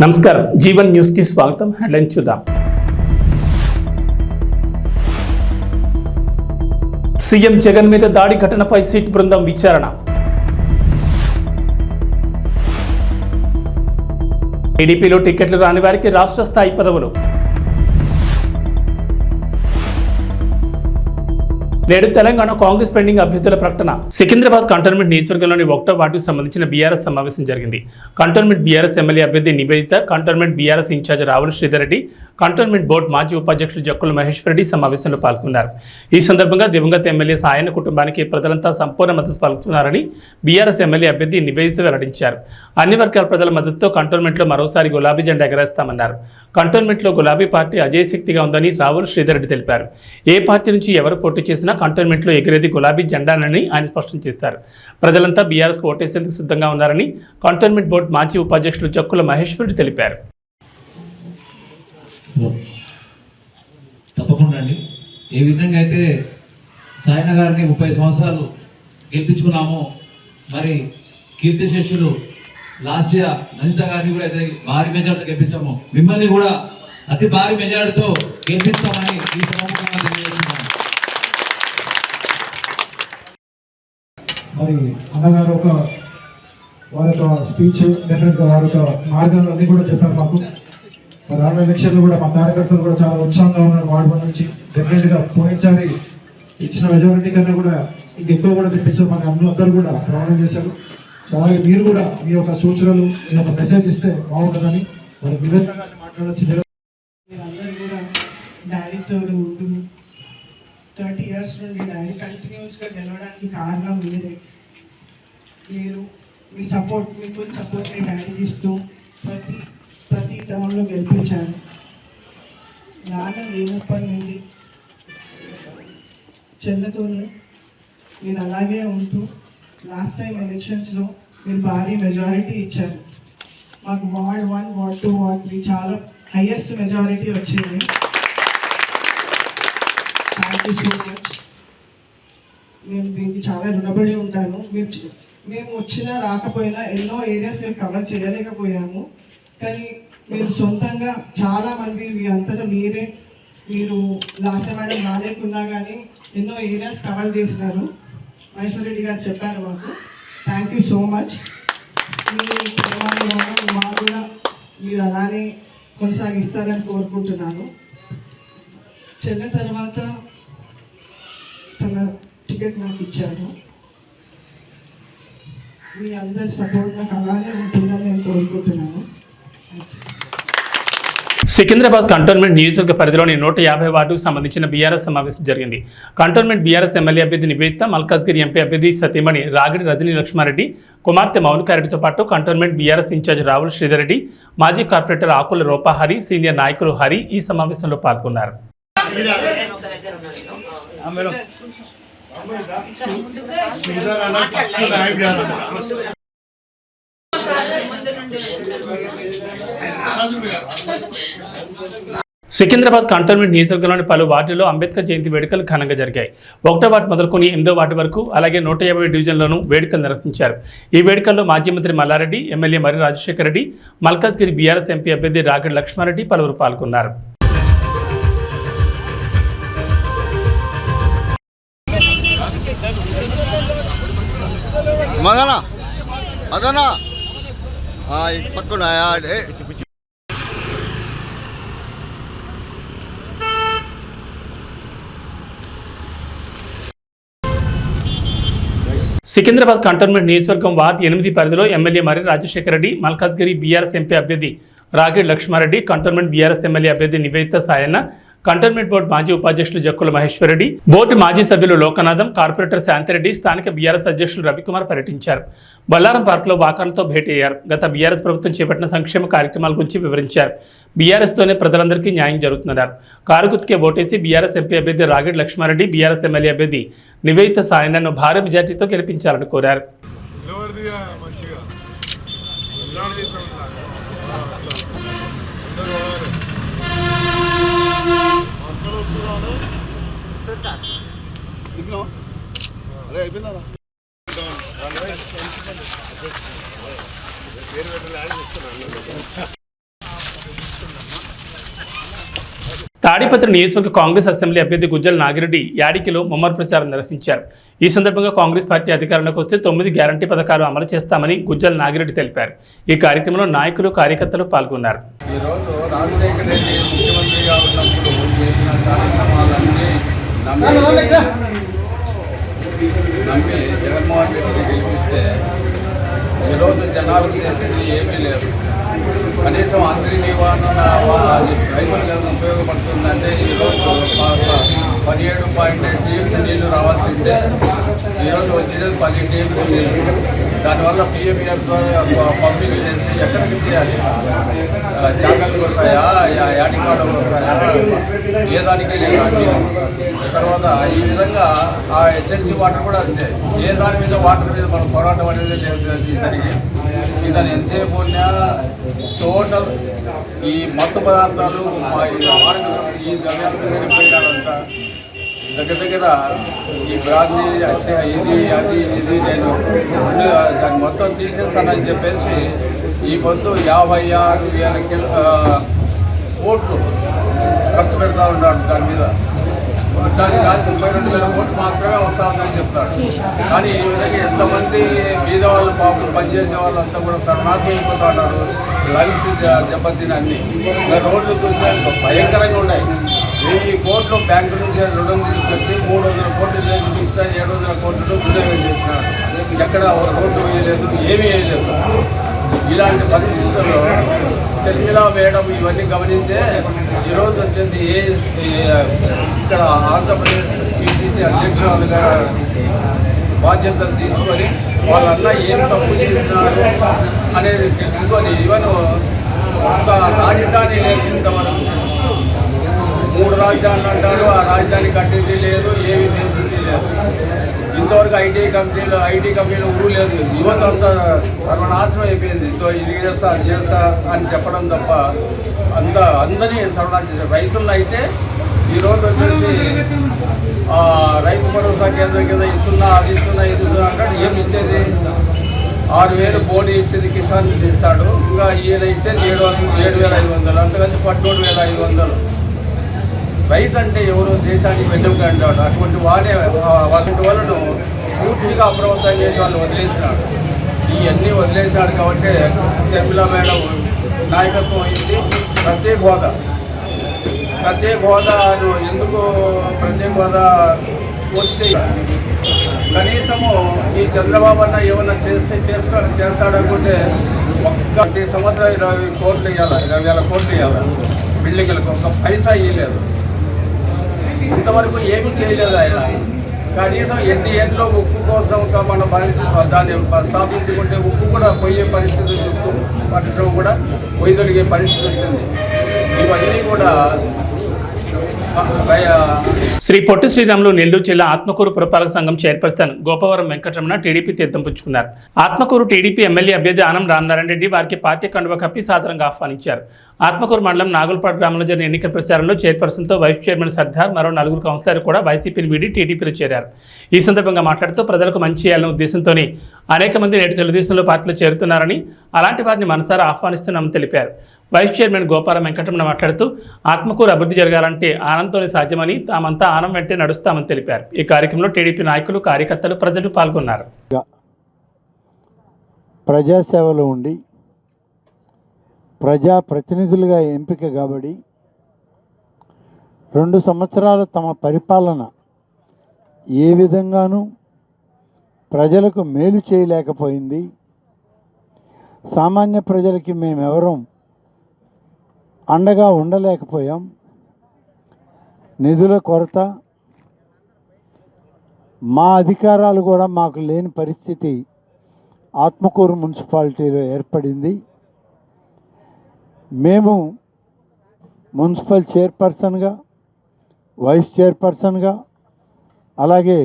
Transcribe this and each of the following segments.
నమస్కారం. జీవన్ న్యూస్కి స్వాగతం. హెడ్లైన్ చూద్దాం. సీఎం జగన్ మీద దాడి ఘటనపై సిట్ బృందం విచారణ. టీడీపీలో టికెట్లు రాని వారికి రాష్ట్ర స్థాయి పదవులు. నేడు తెలంగాణ కాంగ్రెస్ పెండింగ్ అభ్యర్థుల ప్రకటన. సికింద్రాబాద్ కంటోన్మెంట్ నియోజకవర్గంలోని ఒకటో వార్డుకు సంబంధించిన బీఆర్ఎస్ సమావేశం జరిగింది. కంటోన్మెంట్ బీఆర్ఎస్ ఎమ్మెల్యే అభ్యర్థి Nivedita cantonment BRS incharge Ravula Sridhar Reddy cantonment board మాజీ ఉపాధ్యక్షులు జక్కుల మహేశ్వర్ రెడ్డి సమావేశంలో పాల్గొన్నారు. ఈ సందర్భంగా దివంగత ఎమ్మెల్యే సాయన కుటుంబానికి ప్రజలంతా సంపూర్ణ మద్దతు పలుకుతున్నారని బీఆర్ఎస్ ఎమ్మెల్యే అభ్యర్థి నివేదిత వెల్లడించారు. అన్ని వర్గాల ప్రజల మద్దతుతో కంటోన్మెంట్లో మరోసారి గులాబీ జెండా ఎగరేస్తామన్నారు. కంటోన్మెంట్లో గులాబీ పార్టీ అజయశక్తిగా ఉందని రావుల్ శ్రీధర్రెడ్డి తెలిపారు. ఏ పార్టీ నుంచి ఎవరు పోటీ చేసినా కంటోన్మెంట్లో ఎగిరేది గులాబీ జెండానని ఆయన స్పష్టం చేశారు. ప్రజలంతా బీఆర్ఎస్కు ఓటేసేందుకు సిద్ధంగా ఉన్నారని కంటోన్మెంట్ బోర్డు మాజీ ఉపాధ్యక్షులు జక్కుల మహేశ్వర్ రెడ్డి తెలిపారు. తప్పకుండా అండి. ఏ విధంగా అయితే సాయన గారిని ముప్పై సంవత్సరాలు గెలిపించుకున్నామో మరి కీర్తిశేషులు లాస్య లలిత గారిని కూడా అయితే భారీ మెజార్టీతో గెలిపించాము. మిమ్మల్ని కూడా అతి భారీ మెజార్టీతో గెలిపిస్తామని ఈ సభముఖంగా తెలియజేస్తున్నాను. మరి అన్నగారు ఒక వారి యొక్క స్పీచ్ డెఫినెట్గా వారి యొక్క మార్గాలు అన్ని కూడా చెప్పారు మాకు. మరి రానున్న ఎలక్షన్లు కూడా మా కార్యకర్తలు కూడా చాలా ఉత్సాహంగా ఉన్నారు. వార్డు వన్ నుంచి డెఫినెట్గా పోయినసారి ఇచ్చిన మెజారిటీ కన్నా కూడా ఇంకెక్కువ కూడా తెప్పించారు మన అందరూ కూడా ప్రమాణం చేశారు. అలాగే మీరు కూడా మీ యొక్క సూచనలు మీ యొక్క మెసేజ్ ఇస్తే బాగుంటుందని మరి వివేకంగా మాట్లాడచ్చు. మీరందరూ కూడా డాడీతో ఉంటూ థర్టీ ఇయర్స్ నుండి డాడీ కంటిన్యూస్గా గెలవడానికి కారణం మీరే. మీరు మీ సపోర్ట్ మీ ఫుల్ సపోర్ట్ మీ డాడీకి ఇస్తూ ప్రతి ప్రతి టౌన్లో గెలిపించారు. నాన్న లేనప్పటి నుండి చెల్లతోనే మీరు అలాగే ఉంటూ లాస్ట్ టైం ఎలక్షన్స్లో మీరు భారీ మెజారిటీ ఇచ్చారు. మాకు ward one ward two ward three చాలా హైయెస్ట్ మెజారిటీ వచ్చింది. థ్యాంక్ యూ సో మచ్ నేను దీనికి చాలా రుణపడి ఉంటాను. మీరు మేము వచ్చినా రాకపోయినా ఎన్నో ఏరియాస్ మేము కవర్ చేయలేకపోయాము. కానీ మీరు సొంతంగా చాలా మంది మీ అంతటా మీరే మీరు లాసే మేడం రాలేకున్నా కానీ ఎన్నో ఏరియాస్ కవర్ చేసినారు. మహేశ్వర్ రెడ్డి గారు చెప్పారు మాకు. థ్యాంక్ యూ సో మచ్ మీ ప్రేమాభిమానం మా కూడా మీరు అలానే కొనసాగిస్తారని కోరుకుంటున్నాను. చెల్ల తర్వాత తన టికెట్ నాకు ఇచ్చారు. మీ అందరి సపోర్ట్ నాకు అలానే ఉంటుందని నేను కోరుకుంటున్నాను. సికింద్రాబాద్ కంటోన్మెంట్ నియోజకవర్గ పరిధిలోని నూట యాభై వార్డుకు సంబంధించిన బీఆర్ఎస్ సమావేశం జరిగింది. కంటోన్మెంట్ బీఆర్ఎస్ ఎమ్మెల్యే అభ్యర్థి నివేదిత మల్కాజ్గిరి ఎంపీ అభ్యర్థి సతీమణి రాగిడి రజనీ లక్ష్మారెడ్డి కుమార్తె మౌనికారెడ్డితో పాటు cantonment BRS incharge Ravul Sridhar Reddy మాజీ కార్పొరేటర్ ఆకుల రూపాహరి సీనియర్ నాయకులు హరి ఈ సమావేశంలో పాల్గొన్నారు. సికింద్రాబాద్ కంటోన్మెంట్ నియోజకవర్గంలోని పలు వార్డుల్లో అంబేద్కర్ జయంతి వేడుకలు ఘనంగా జరిగాయి. ఒకటో వార్డు మొదలుకొని ఎనిమిదో వార్డు వరకు అలాగే నూట యాభై డివిజన్లోనూ వేడుకలు నిర్వహించారు. ఈ వేడుకల్లో మాజీ మంత్రి మల్లారెడ్డి ఎమ్మెల్యే మరి రాజశేఖర రెడ్డి మల్కాజ్గిరి బీఆర్ఎస్ ఎంపీ అభ్యర్థి రాగడ్ లక్ష్మారెడ్డి పలువురు పాల్గొన్నారు. మదనా మదనా. పక్కన సికింద్రాబాద్ కంటోన్మెంట్ నియోజకవర్గం వార్డు ఎనిమిది పరిధిలో ఎమ్మెల్యే మరి రాజశేఖర రెడ్డి మల్కాజ్గిరి బీఆర్ఎస్ ఎంపీ అభ్యర్థి Ragidi Laxma Reddy cantonment BRS MLA అభ్యర్థి నివేదిత సాయన్న కంటోన్మెంట్ బోర్డు మాజీ ఉపాధ్యక్షులు జక్కుల మహేశ్వరరెడ్డి బోర్డు మాజీ సభ్యులు లోకనాథం కార్పొరేటర్ శాంతిరెడ్డి స్థానిక బీఆర్ఎస్ అధ్యక్షులు రవికుమార్ పర్యటించారు. బొల్లారం పార్కులో వాకర్లతో భేటీ అయ్యారు. గత బీఆర్ఎస్ ప్రభుత్వం చేపట్టిన సంక్షేమ కార్యక్రమాల గురించి వివరించారు. బీఆర్ఎస్తోనే ప్రజలందరికీ న్యాయం జరుగుతున్నారు కారు ఓటేసి బీఆర్ఎస్ ఎంపీ అభ్యర్థి రాగిడ్ లక్ష్మారెడ్డి బీఆర్ఎస్ ఎమ్మెల్యే అభ్యర్థి నివేదిత సాయనను భారీ మెజార్టీతో గెలిపించాలని కోరారు. తాడిపత్రి నియోజకవర్గ కాంగ్రెస్ అసెంబ్లీ అభ్యర్థి గుజ్జల నాగిరెడ్డి యాడికిలో ముమ్మర్ ప్రచారం నిర్వహించారు. ఈ సందర్భంగా కాంగ్రెస్ పార్టీ అధికారంలోకి వస్తే తొమ్మిది గ్యారంటీ పథకాలు అమలు చేస్తామని గుజ్జల నాగిరెడ్డి తెలిపారు. ఈ కార్యక్రమంలో నాయకులు కార్యకర్తలు పాల్గొన్నారు. నమ్మి జగన్మోహన్ రెడ్డిని గెలిపిస్తే ఈరోజు జనాలు చేసేది ఏమీ లేదు. కనీసం అందరి నివారణ అది రైతులకు ఉపయోగపడుతుందంటే ఈరోజు పదిహేడు పాయింట్ ఎయిట్ టీఎంసీ నీళ్ళు రావాల్సిందే. ఈరోజు వచ్చేది పది టీఎంసీ నీళ్ళు దానివల్ల పిఎంఎఫ్ ద్వారా పంపిణీ చేసి ఎక్కడ చేయాలి జాగ్రత్తలు వస్తాయా? యా- యాడికాడలు వస్తాయా? ఏ దానికి లేదు తర్వాత ఈ విధంగా ఆ ఎస్ఎల్సీ వాటర్ కూడా అంతే. ఏ దాని మీద వాటర్ మీద మనం పోరాటం అనేది లేదు. ఇతనికి. ఇతను ఎంతసేపు ఉన్నా టోటల్ ఈ మత్తు పదార్థాలు ఈ ఈ వాడకం, దగ్గర దగ్గర ఈ బ్రాంతి ఇది అది ఇది నేను దాన్ని మొత్తం తీసేస్తానని చెప్పేసి ఈ పొద్దు యాభై ఆరు వేల కోట్లు ఖర్చు పెడతా ఉన్నాడు దాని మీద. దానికి కాదు ముప్పై రెండు వేల కోట్లు మాత్రమే వస్తా ఉందని చెప్తాడు కానీ ఈ విధంగా ఎంతమంది బీద వాళ్ళు పాపం పనిచేసే వాళ్ళంతా కూడా సర్వనాశం అయిపోతా ఉన్నారు లంగ్స్ దెబ్బతిన అన్ని రోడ్లు చూస్తే భయంకరంగా ఉన్నాయి. వెయ్యి కోట్లు బ్యాంకు నుంచి రుణం తీసుకొచ్చి మూడు వందల కోట్లు చేసి మిగతా ఏడు వందల కోట్లు దుర్యోగం చేసినారు ఎక్కడ రోడ్డు వేయలేదు ఏమీ వేయలేదు. ఇలాంటి పరిస్థితుల్లో శర్మిల వేయడం ఇవన్నీ గమనించే ఈరోజు వచ్చేసి ఏ ఇక్కడ ఆంధ్రప్రదేశ్ పిసిసి అధ్యక్షురాలుగా బాధ్యతలు తీసుకొని వాళ్ళన్నా ఏం తప్పు చేసినారు అనేది తెలుసుకొని ఈవెన్ ఒక రాజధాని లేదు మనం మూడు రాజధానులు అంటారు ఆ రాజధాని కట్టింది లేదు ఏమి చేసింది లేదు ఇంతవరకు ఐటీ కంపెనీలు ఐటీ కంపెనీలు ఊరు లేదు. యువత అంతా సర్వనాశనం అయిపోయింది. ఇంతో ఇది చేస్తా అది చేస్తా అని చెప్పడం తప్ప అంత అందరినీ సర్వనాశనం చేశారు. రైతులను అయితే ఈరోజు వచ్చేసి రైతు భరోసా కేంద్రం కింద ఇస్తున్నా అది ఇస్తున్నా ఇది ఇస్తున్నా అంటే ఏమి ఇచ్చేది? ఆరు వేలు బోడీ ఇచ్చేది కిసాన్ ఇస్తాడు ఇంకా ఈయన ఇచ్చేది ఏడు వందలు ఏడు వేల ఐదు వందలు. అంతకంటే పన్నెండు వేల ఐదు వందలు. రైతు అంటే ఎవరు? దేశానికి వెన్నుముక అంటాడు అటువంటి వాడే వాళ్ళంటి వాళ్ళను పూర్తిగా అప్రమత్తం చేసి వాళ్ళు వదిలేసినాడు. ఇవన్నీ వదిలేసినాడు కాబట్టి శర్మిల మేడం నాయకత్వం అయింది. ప్రత్యేక హోదా. ప్రత్యేక హోదాను ఎందుకు ప్రత్యేక హోదా వస్తే కనీసము ఈ చంద్రబాబు అన్న ఏమన్నా చేస్తే చేస్తాడు చేస్తాడనుకుంటే ఒక్క ప్రతి సంవత్సరం ఇరవై కోట్లు ఇవ్వాలి ఇరవై వేల కోట్లు ఇవ్వాలి బిల్డింగ్లకు ఒక పైసా ఇవ్వలేదు ఇంతవరకు ఏమీ చేయలేదు ఆయన. కనీసం ఎన్ని ఏళ్ళలో ఉప్పు కోసం మన పరిస్థితి దాన్ని స్థాపించుకుంటే ఉప్పు కూడా పోయే పరిస్థితి ఉప్పు పరిశ్రమ కూడా పొయ్యగలిగే పరిస్థితి ఉంటుంది. ఇవన్నీ కూడా శ్రీ పొట్టి శ్రీరాములు నెల్లూరు జిల్లా ఆత్మకూరు పురపాలక సంఘం చైర్పర్సన్ గోపవరం వెంకటరమణ టీడీపీ తీర్థం పుచ్చుకున్నారు ఆత్మకూరు టీడీపీ ఎమ్మెల్యే అభ్యర్థి ఆనం రామనారాయణ రెడ్డి వారికి పార్టీ కండువ కప్పి సాధారణంగా ఆహ్వానించారు. ఆత్మకూరు మండలం నాగులపాడు గ్రామంలో జరిగిన ఎన్నికల ప్రచారంలో చైర్పర్సన్తో వైస్ చైర్మన్ సర్దార్ మరో నలుగురు కౌన్సిలర్ కూడా వైసీపీని వీడి టీడీపీలో చేరారు. ఈ సందర్భంగా మాట్లాడుతూ ప్రజలకు మంచి చేయాలనే ఉద్దేశంతోనే అనేక మంది నేటి తెలుగుదేశంలో పార్టీలో చేరుతున్నారని అలాంటి వారిని మనసారా ఆహ్వానిస్తున్నామని తెలిపారు. వైస్ చైర్మన్ గోపాల వెంకటరమణ మాట్లాడుతూ ఆత్మకూరు అభివృద్ధి జరగాలంటే ఆనందంతోనే సాధ్యమని తామంతా ఆనం వెంటే నడుస్తామని తెలిపారు. ఈ కార్యక్రమంలో టీడీపీ నాయకులు కార్యకర్తలు ప్రజలు పాల్గొన్నారు. ప్రజాసేవలో ఉండి ప్రజా ప్రతినిధులుగా ఎంపిక కాబడి రెండు సంవత్సరాల తమ పరిపాలన ఏ విధంగానూ ప్రజలకు మేలు చేయలేకపోయింది. సామాన్య ప్రజలకి మేమెవరం అండగా ఉండలేకపోయాం. నిధుల కొరత మా అధికారాలు కూడా మాకు లేని పరిస్థితి ఆత్మకూరు మున్సిపాలిటీలో ఏర్పడింది. మేము మున్సిపల్ చైర్పర్సన్గా వైస్ చైర్పర్సన్గా అలాగే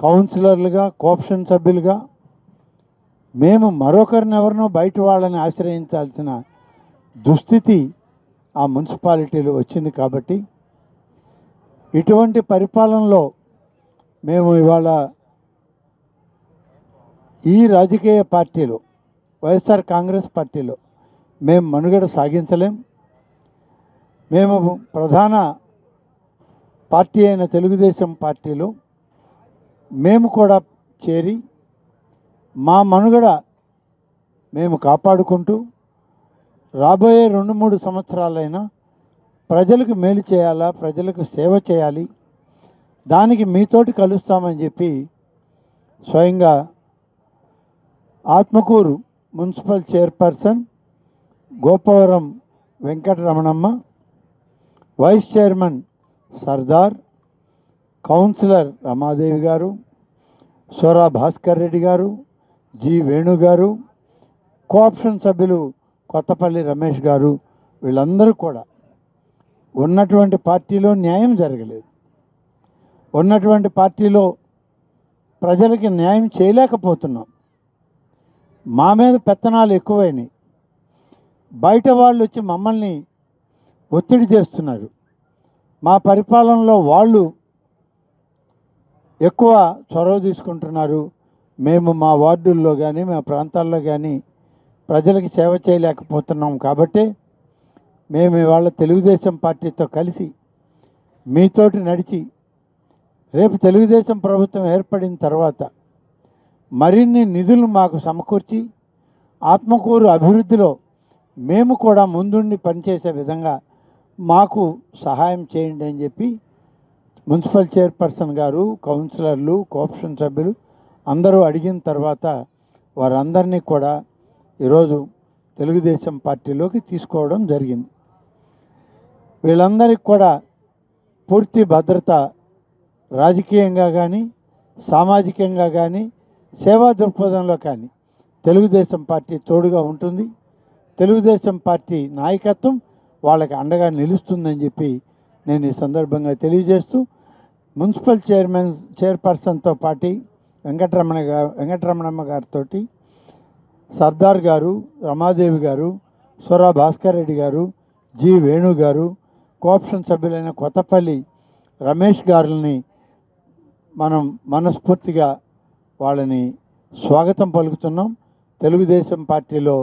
కౌన్సిలర్లుగా కోఆప్షన్ సభ్యులుగా మేము మరొకరిని ఎవరినో బయట వాళ్ళని ఆశ్రయించాల్సిన దుస్థితి ఆ మున్సిపాలిటీలో వచ్చింది కాబట్టి ఇటువంటి పరిపాలనలో మేము ఇవాళ ఈ రాజకీయ పార్టీలో వైఎస్ఆర్ కాంగ్రెస్ పార్టీలో మేము మనుగడ సాగించలేం. మేము ప్రధాన పార్టీ అయిన తెలుగుదేశం పార్టీలో మేము కూడా చేరి మా మనుగడ మేము కాపాడుకుంటూ రాబోయే రెండు మూడు సంవత్సరాలైనా ప్రజలకు మేలు చేయాలా? ప్రజలకు సేవ చేయాలి? దానికి మీతోటి కలుస్తామని చెప్పి స్వయంగా Atmakur municipal chairperson Gopavaram Venkataramanamma vice chairman Sardar councillor Ramadevi garu Sora Bhaskar Reddy గారు జి వేణు గారు కోఆప్షన్ సభ్యులు కొత్తపల్లి రమేష్ గారు వీళ్ళందరూ కూడా ఉన్నటువంటి పార్టీలో న్యాయం జరగలేదు. ఉన్నటువంటి పార్టీలో ప్రజలకి న్యాయం చేయలేకపోతున్నాం. మా మీద పెత్తనాలు ఎక్కువైనాయి. బయట వాళ్ళు వచ్చి మమ్మల్ని ఒత్తిడి చేస్తున్నారు. మా పరిపాలనలో వాళ్ళు ఎక్కువ చొరవ తీసుకుంటున్నారు. మేము మా వార్డుల్లో కానీ మా ప్రాంతాల్లో కానీ ప్రజలకు సేవ చేయలేకపోతున్నాం కాబట్టి మేము ఇవాళ తెలుగుదేశం పార్టీతో కలిసి మీతోటి నడిచి రేపు తెలుగుదేశం ప్రభుత్వం ఏర్పడిన తర్వాత మరిన్ని నిధులు మాకు సమకూర్చి ఆత్మకూరు అభివృద్ధిలో మేము కూడా ముందుండి పనిచేసే విధంగా మాకు సహాయం చేయండి అని చెప్పి మున్సిపల్ చైర్పర్సన్ గారు కౌన్సిలర్లు కోఆప్షన్ సభ్యులు అందరూ అడిగిన తర్వాత వారందరినీ కూడా ఈరోజు తెలుగుదేశం పార్టీలోకి తీసుకోవడం జరిగింది. వీళ్ళందరికీ కూడా పూర్తి భద్రత రాజకీయంగా కానీ సామాజికంగా కానీ సేవా దృక్పథంలో కానీ తెలుగుదేశం పార్టీ తోడుగా ఉంటుంది. తెలుగుదేశం పార్టీ నాయకత్వం వాళ్ళకి అండగా నిలుస్తుందని చెప్పి నేను ఈ సందర్భంగా తెలియజేస్తూ మున్సిపల్ చైర్మన్ చైర్పర్సన్తో పాటి వెంకటరమణ గారు వెంకటరమణమ్మ గారితో సర్దార్ గారు రమాదేవి గారు సురా భాస్కర్ రెడ్డి గారు జి వేణు గారు కోఆప్షన్ సభ్యులైన కొత్తపల్లి రమేష్ గారిని మనం మనస్ఫూర్తిగా వాళ్ళని స్వాగతం పలుకుతున్నాం. తెలుగుదేశం పార్టీలో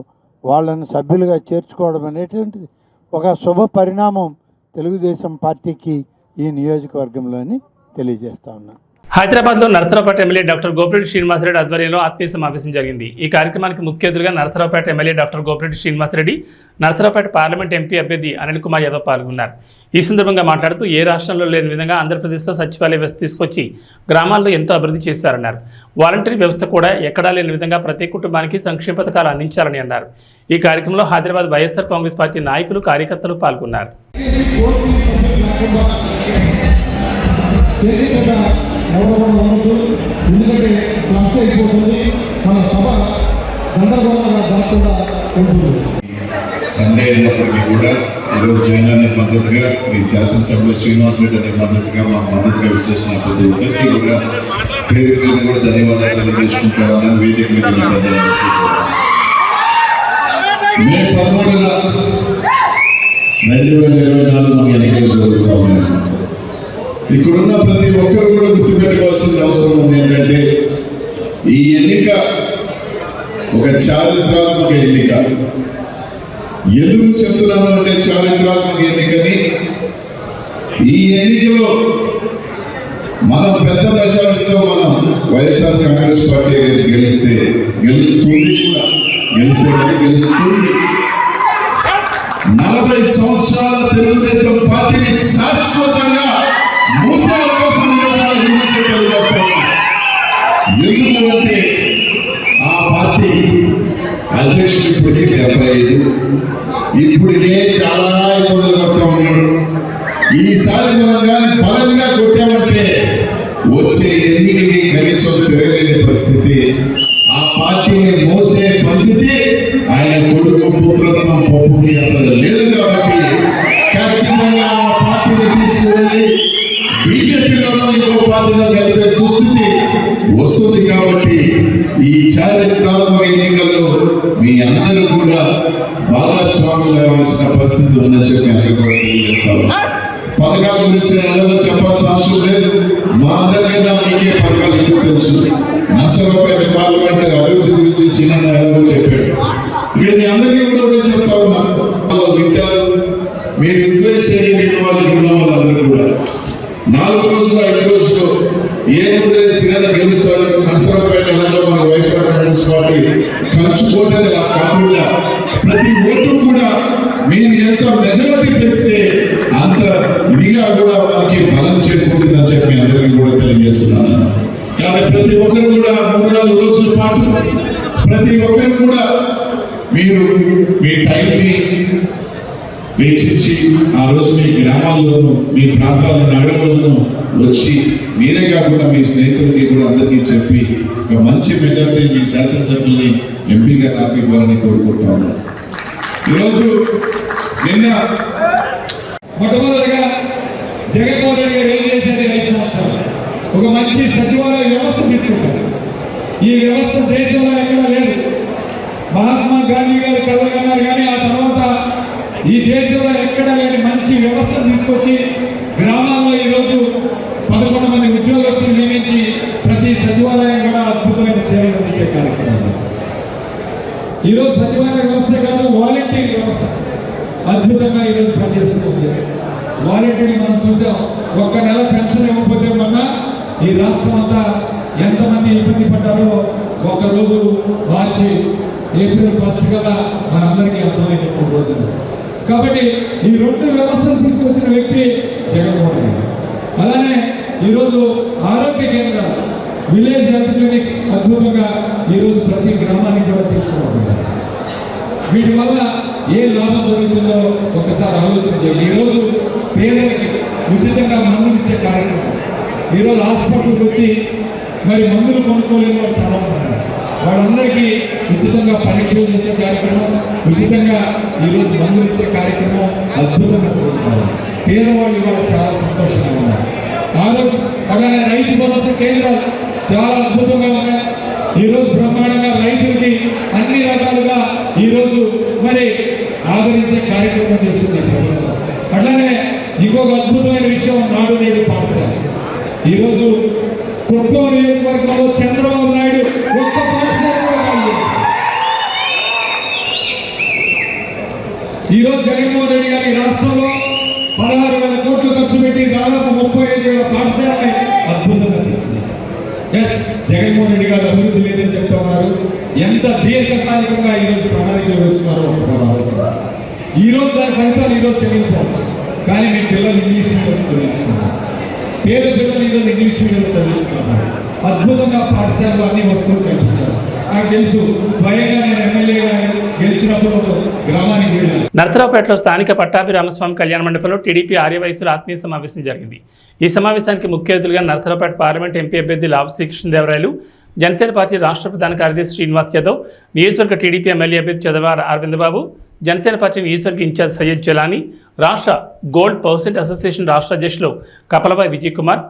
వాళ్ళని సభ్యులుగా చేర్చుకోవడం అనేటువంటిది ఒక శుభ పరిణామం తెలుగుదేశం పార్టీకి ఈ నియోజకవర్గంలోని తెలియజేస్తా ఉన్నాను హైదరాబాద్లో నరసరావుపేట ఎమ్మెల్యే డాక్టర్ గోపిరెడ్డి శ్రీనివాసరెడ్డి ఆధ్వర్యంలో ఆత్మీయ సమావేశం జరిగింది. ఈ కార్యక్రమానికి ముఖ్య అతిథిగా Narasaraopet MLA doctor Gopireddy Srinivasa Reddy Narasaraopet parliament MP అభ్యర్థి అనిల్ కుమార్ యాదవ్ పాల్గొన్నారు. ఈ సందర్భంగా మాట్లాడుతూ ఏ రాష్ట్రంలో లేని విధంగా ఆంధ్రప్రదేశ్లో సచివాలయ వ్యవస్థ తీసుకొచ్చి గ్రామాల్లో ఎంతో అభివృద్ధి చేశారన్నారు. వాలంటరీ వ్యవస్థ కూడా ఎక్కడా లేని విధంగా ప్రతి కుటుంబానికి సంక్షేమ పథకాలు అందించాలని అన్నారు. ఈ కార్యక్రమంలో హైదరాబాద్ వైఎస్ఆర్ కాంగ్రెస్ పార్టీ నాయకులు కార్యకర్తలు పాల్గొన్నారు. ఎవరు కూడా ఉండదు ఎందుకంటే క్లబ్స్ అయిపోతుంది మన సభ గందరగోళంగా జరగకుండా ఉంటుంది. సండే అయినప్పటికీ కూడా ఈరోజు జగన్ మద్దతుగా మీ శాసనసభలో శ్రీనివాసరెడ్డి అనే మద్దతుగా మా మద్దతుగా వచ్చేసిన ప్రతి ఒక్కరికి కూడా పేరు పేరు కూడా ధన్యవాదాలు తెలియజేసుకుంటామని వేదిక మీద మే పదమూడున రెండు వేల ఇరవై నాలుగు మన ఎన్నికలు జరుగుతూ ఉన్నాయి. ఇక్కడున్న ప్రతి ఒక్కరు కూడా గుర్తుపెట్టుకోవాల్సిన అవసరం ఉంది ఏంటంటే ఈ ఎన్నిక ఒక చారిత్రాత్మక ఎన్నిక. ఎందుకు చెప్తున్నాను అంటే చారిత్రాత్మక ఎన్నికని? ఈ ఎన్నికలో మనం పెద్ద మెజారిటీతో మనం వైఎస్ఆర్ కాంగ్రెస్ పార్టీ గెలిస్తే గెలుస్తుంది కూడా. గెలిస్తే కానీ గెలుస్తుంది. నలభై సంవత్సరాల తెలుగుదేశం పార్టీని శాశ్వతంగా ఎందుకంటే ఆ పార్టీ అధ్యక్షుడు ఇప్పటికీ డెబ్బై ఐదు. ఇప్పటికే చాలా ఇబ్బందులు పడుతూ ఉన్నాడు ఈసారి మనం కానీ బలంగా కొట్టామంటే వచ్చే ఎన్నికకి కనీసం తిరగలేని పరిస్థితి. ఆ పార్టీని మోస చారిత్రాత్మక ఎన్నికల్లో మీ అందరూ కూడా భాగస్వాములు అవ్వాల్సిన పరిస్థితి ఉందని చెప్పి అందరూ పథకాల గురించి అందరూ చెప్పాల్సిన అవసరం లేదు. మా అందరికన్నా మీకే పథకాలు ఎక్కువ తెలుసు. నర్సరావుపేట పార్లమెంట్ అభివృద్ధి గురించి సీనన్న ఎలాగో చెప్పాడు ఇక్కడ మీ అందరికీ కూడా ఒకటే చెప్తా ఉన్నా వాళ్ళు వింటారు మీరు ఇన్ఫ్లుయెన్స్ చేయగలిగిన వాళ్ళు ఇక్కడ ఉన్న వాళ్ళందరూ కూడా నాలుగు రోజులు ఐదు రోజులు ఏ ముందరే సినిమా గెలుస్తాడు నరసరావుపేట ఎలాగో మన వైఎస్ఆర్ కాంగ్రెస్ పార్టీ కంచుకోవటం ఇలా కాకుండా ప్రతి ఓటు కూడా మీరు ఎంత మెజారిటీ పెంచితే అంత ఇదిగా కూడా మనకి బలం చేకూరుతుందని చెప్పి అందరికీ కూడా తెలియజేస్తున్నాను కాబట్టి ప్రతి ఒక్కరు కూడా మూడు నాలుగు రోజుల పాటు ప్రతి ఒక్కరు కూడా మీరు మీ టైంని వెచ్చించి ఆ రోజు మీ గ్రామాల్లోనూ మీ ప్రాంతాల్లో నగరంలోనూ వచ్చి మీరే కాకుండా మీ స్నేహితులకి కూడా అందరికీ చెప్పి ఒక మంచి మెజార్టీ మీ శాసనసభ్యుల్ని ఎంపీగా నాకు ఇవ్వాలని కోరుకుంటా ఈరోజు నిన్న మొట్టమొదటిగా జగన్మోహన్ రెడ్డి గారు ఏం చేశారు ఐదు సంవత్సరాలు? ఒక మంచి సచివాలయ వ్యవస్థ తీసుకొచ్చారు. ఈ వ్యవస్థ దేశంలో ఎక్కడా లేదు. మహాత్మా గాంధీ గారు కలగన్నారు కానీ ఆ తర్వాత ఎక్కడా లేని మంచి వ్యవస్థ తీసుకొచ్చి గ్రామాల్లో ఈరోజు పదకొండు మంది ఉద్యోగస్తులు నియమించి ప్రతి సచివాలయం కూడా అద్భుతమైన సేవలు అందించే కార్యక్రమం ఈరోజు సచివాలయ వ్యవస్థ కాదు వాలంటీర్ వ్యవస్థ. అద్భుతంగా ఈరోజు పనిచేస్తుంది. వాలంటీర్ మనం చూసాం. ఒక్క నెల పెన్షన్ ఇవ్వకపోతే మొన్న ఈ రాష్ట్రం అంతా ఎంతమంది ఇబ్బంది పడ్డారో ఒకరోజు మార్చి ఏప్రిల్ ఫస్ట్ కదా మనందరికీ అర్థమైంది. మూడు రోజులు కాబట్టి ఈ రెండు వ్యవస్థలు తీసుకొచ్చిన వ్యక్తి జగన్మోహన్ రెడ్డి. అలానే ఈరోజు ఆరోగ్య కేంద్రాలు విలేజ్ హెల్త్ క్లినిక్స్ అద్భుతంగా ఈరోజు ప్రతి గ్రామానికి కూడా తీసుకురావాలి వీటి వల్ల ఏ లాభం జరుగుతుందో ఒకసారి ఆలోచన చేయండి. ఈరోజు పేదలకి ఉచితంగా మందులు ఇచ్చే కార్యక్రమం. ఈరోజు హాస్పిటల్కి వచ్చి మరి మందులు కొనుక్కోలేని వాళ్ళు చాలా ఉన్నారు. వాళ్ళందరికీ ఉచితంగా పరీక్షలు చేసే కార్యక్రమం ఉచితంగా ఈరోజు మందులు ఇచ్చే కార్యక్రమం అద్భుతంగా జరుగుతున్నారు పేదవాళ్ళు ఇవాళ చాలా సంతోషంగా ఉన్నారు. ఆరోగ్యం అలానే రైతు భరోసా కేంద్రాలు చాలా అద్భుతంగా ఉన్నాయి. ఈరోజు బ్రహ్మాండంగా రైతులకి అన్ని రకాలుగా ఈరోజు మరి ఆదరించే కార్యక్రమం చేస్తుంది ప్రభుత్వం. అట్లానే ఇంకొక అద్భుతమైన విషయం నాడు నేడు పాఠశాల. ఈరోజు రకంగా ఈరోజు ప్రణాళికలు వేస్తున్నారో ఒకసారి ఆలోచించాలి ఈ రోజు దాని ఫలితాలు ఈరోజు తెలియకపోవచ్చు. కానీ మీ పిల్లలు ఇంగ్లీష్ మీడియం చదివించుకున్నారు పేద పిల్లలు ఈరోజు ఇంగ్లీష్ మీడియం చదివించుకున్నారు అద్భుతంగా పాఠశాలలో అన్ని వస్తువులు కనిపించారు. నాకు తెలుసు స్వయంగా నేను ఎమ్మెల్యేగా గెలిచినప్పుడు గ్రామానికి వెళ్ళాను. నరసరావుపేటలో స్థానిక పట్టాభి రామస్వామి కళ్యాణ మండపంలో టీడీపీ ఆర్యవయసుల ఆత్మీయ సమావేశం జరిగింది. ఈ సమావేశానికి ముఖ్య అతిథులుగా నరసరావుపేట పార్లమెంట్ ఎంపీ అభ్యర్థి లావు శ్రీకృష్ణదేవరాయలు జనసేన పార్టీ రాష్ట్ర ప్రధాన కార్యదర్శి శ్రీనివాస్ యాదవ్ నియోజకవర్గ టీడీపీ ఎమ్మెల్యే అభ్యర్థి చదవార అరవిందబాబు జనసేన పార్టీ నియోజకవర్గ ఇన్ఛార్జ్ సయ్యద్ జలానీ రాష్ట్ర గోల్డ్ పర్సెంట్ అసోసియేషన్ రాష్ట్ర అధ్యక్షులు కపలబాయ్ విజయ్ కుమార్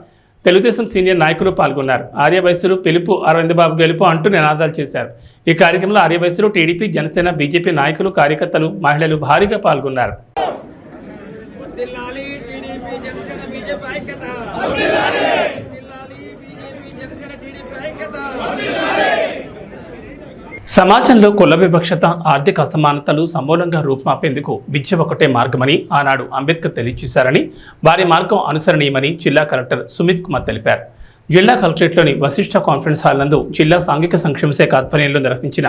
తెలుగుదేశం సీనియర్ నాయకులు పాల్గొన్నారు. ఆర్యవైశ్యులు పిలుపు అరవిందబాబు గెలుపు అంటూ నినాదాలు చేశారు. ఈ కార్యక్రమంలో ఆర్యవైశ్యులు టీడీపీ జనసేన బీజేపీ నాయకులు కార్యకర్తలు మహిళలు భారీగా పాల్గొన్నారు. TDP Janasena BJP Janasena TDP ఐక్యత సమాజంలో కుల వివక్షత ఆర్థిక అసమానతలు సమూలంగా రూపుమాపేందుకు విద్య ఒకటే మార్గమని ఆనాడు అంబేద్కర్ తెలియజేశారని వారి మార్గం అనుసరణీయమని జిల్లా కలెక్టర్ సుమిత్ కుమార్ తెలిపారు. జిల్లా కలెక్టరేట్లోని వశిష్ఠ కాన్ఫరెన్స్ హాల్ నందు జిల్లా సాంఘిక సంక్షేమ శాఖ ఆధ్వర్యంలో నిర్వహించిన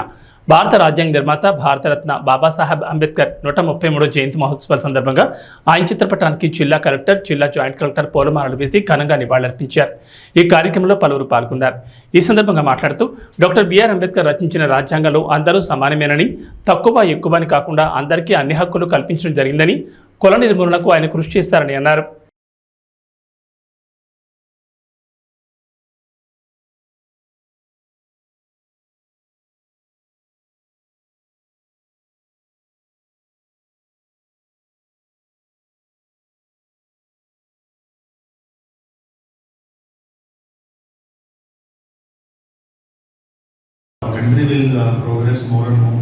భారత రాజ్యాంగ నిర్మాత భారతరత్న బాబాసాహెబ్ అంబేద్కర్ నూట ముప్పై మూడో జయంతి మహోత్సవాల సందర్భంగా ఆయన చిత్రపటానికి జిల్లా కలెక్టర్ జిల్లా జాయింట్ కలెక్టర్ పూలమాలలు వేసి ఘనంగా నివాళులర్పించారు. ఈ కార్యక్రమంలో పలువురు పాల్గొన్నారు. ఈ సందర్భంగా మాట్లాడుతూ డాక్టర్ బిఆర్ అంబేద్కర్ రచించిన రాజ్యాంగంలో అందరూ సమానమేనని తక్కువ ఎక్కువ అని కాకుండా అందరికీ అన్ని హక్కులు కల్పించడం జరిగిందని కుల నిర్మూలనకు ఆయన కృషి చేస్తారని అన్నారు. country will uh, progress more and more.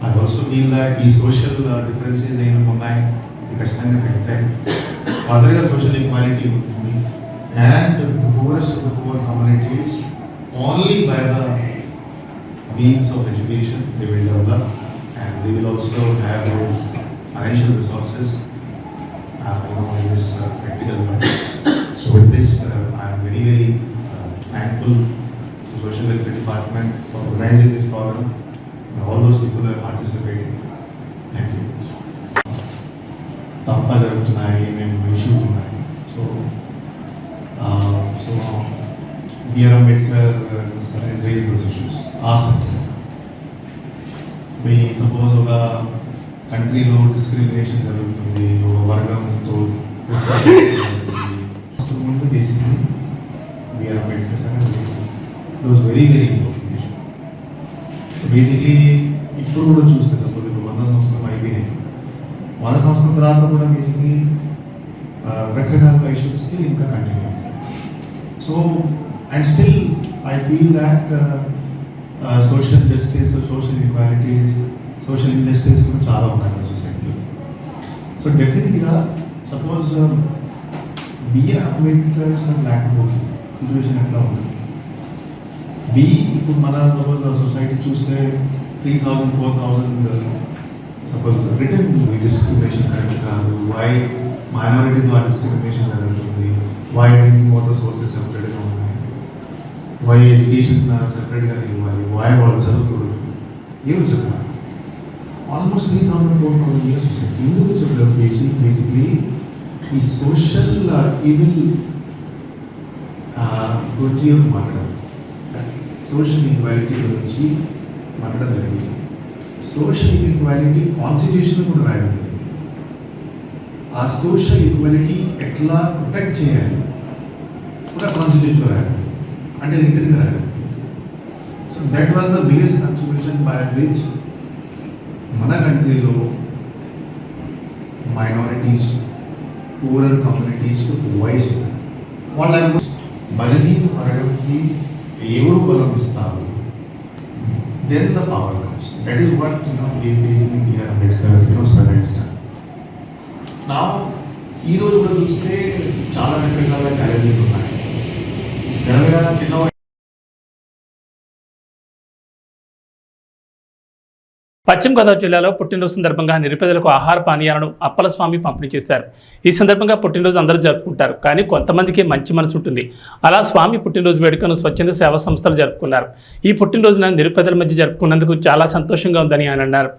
I also feel that the social uh, differences in Mumbai, the Kashtanga Tehtai, further the social equality would. And the poorest of the poor communities, only by the means of education they will develop and they will also have those financial resources uh, you know, in this uh, practical. So with this, uh, I am very, very uh, thankful Social Welfare Department for organizing this program and all those people who have participated. Thank you. తప్ప జరుగుతున్నాయి ఏమేమి issues ఉన్నాయి so so BR Ambedkar sir has raised those issues ఆసన్ మీ suppose ఒక కంట్రీలో discrimination జరుగుతుంది ఒక వర్గంతో discrimination జరుగుతుంది B R Ambedkar sir those very very important so basically ఇప్పుడు కూడా చూస్తే సపోజ్ ఇప్పుడు వంద సంవత్సరం అయిపోయినాయి. వంద సంవత్సరం తర్వాత కూడా బేసిక్లీ రకరకాల ఇష్యూస్ స్టిల్ ఇంకా కంటిన్యూ అవుతాయి. So and still I feel that social justice social equalities social industries కూడా చాలా ఉన్నాయి సొసైటీలో సో డెఫినెట్గా సపోజ్ బిఏ అంబేద్కర్ లేకపోతే సిచ్యువేషన్ ఎట్లా ఉంటుంది? బి ఇప్పుడు మన సపోజ్ సొసైటీ చూస్తే three thousand four thousand suppose return discrimination correct కాదు. వై మైనారిటీ ద్వారా డిస్క్రిమినేషన్ జరుగుతుంది? వై డ్రింకింగ్ వాటర్ సోర్సెస్ సెపరేట్గా ఉన్నాయి? వై ఎడ్యుకేషన్ సెపరేట్గా ఇవ్వాలి? వై వాళ్ళు చదువుకోవడం ఏమి చెప్పాలి? Almost three thousand four thousand years వచ్చాయి ఎందుకు చెప్పలేదు? బేసిక్ బేసిక్లీ ఈ సోషల్ ఇవిల్ గురించి మాట్లాడాలి. సోషల్ ఈక్వాలిటీ గురించి మాట్లాడడం జరిగింది సోషల్ ఈక్వాలిటీ కాన్స్టిట్యూషన్ కూడా రాయడం జరిగింది ఆ సోషల్ ఈక్వాలిటీ ఎట్లా ప్రొటెక్ట్ చేయాలి కూడా కాన్స్టిట్యూషన్ రాయడం అంటే రిటర్న్గా రాయడం so that was the biggest contribution by which మన కంట్రీలో మైనారిటీస్ పూరర్ కమ్యూనిటీస్ వాయిస్ వాళ్ళ బలహీన వర్గంకి ఎవరు బలమిస్తారు then the power comes. That is what you know basically P.R. Ambedkar you know suggested. Now ఈ రోజు కూడా చూస్తే చాలా రకరకాల ఛాలెంజెస్ ఉన్నాయి జనరల్గా చిన్న పశ్చిమ గోదావరి జిల్లాలో పుట్టినరోజు సందర్భంగా నిరుపేదలకు ఆహార పానీయాలను అప్పల స్వామి పంపిణీ చేశారు. ఈ సందర్భంగా పుట్టినరోజు అందరూ జరుపుకుంటారు. కానీ కొంతమందికి మంచి మనసు ఉంటుంది. అలా స్వామి పుట్టినరోజు వేడుకను స్వచ్ఛంద సేవా సంస్థలు జరుపుకున్నారు. ఈ పుట్టినరోజున నిరుపేదల మధ్య జరుపుకున్నందుకు చాలా సంతోషంగా ఉందని ఆయన అన్నారు.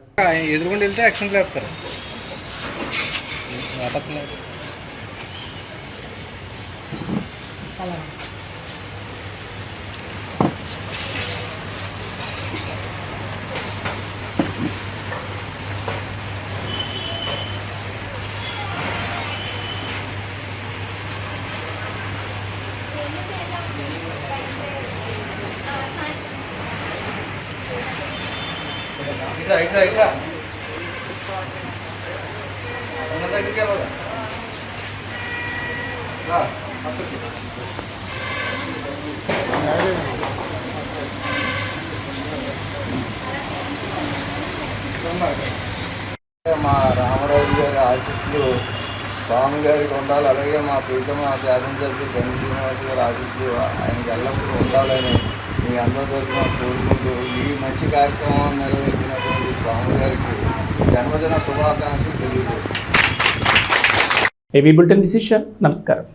ఇట్లా ఇట్లా ఇట్లా అన్న దగ్గరికి వెళ్ళదా పక్కకి మా రామారావు గారి ఆశీస్సులు స్వామి గారికి ఉండాలి. అలాగే మా ప్రీతమ శాసనసభ్యులు గణి శ్రీనివాస్ గారి ఆశీస్సులు ఆయనకి ఎల్లప్పుడూ ఉండాలని మీ అందరి తరఫున కోరుకుంటూ ఈ మంచి కార్యక్రమం నిర్వహించినటువంటి స్వామి గారికి జన్మదిన శుభాకాంక్షలు తెలియజేస్తాను ఏబీ బులెటిన్ విశేషాలు నమస్కారం.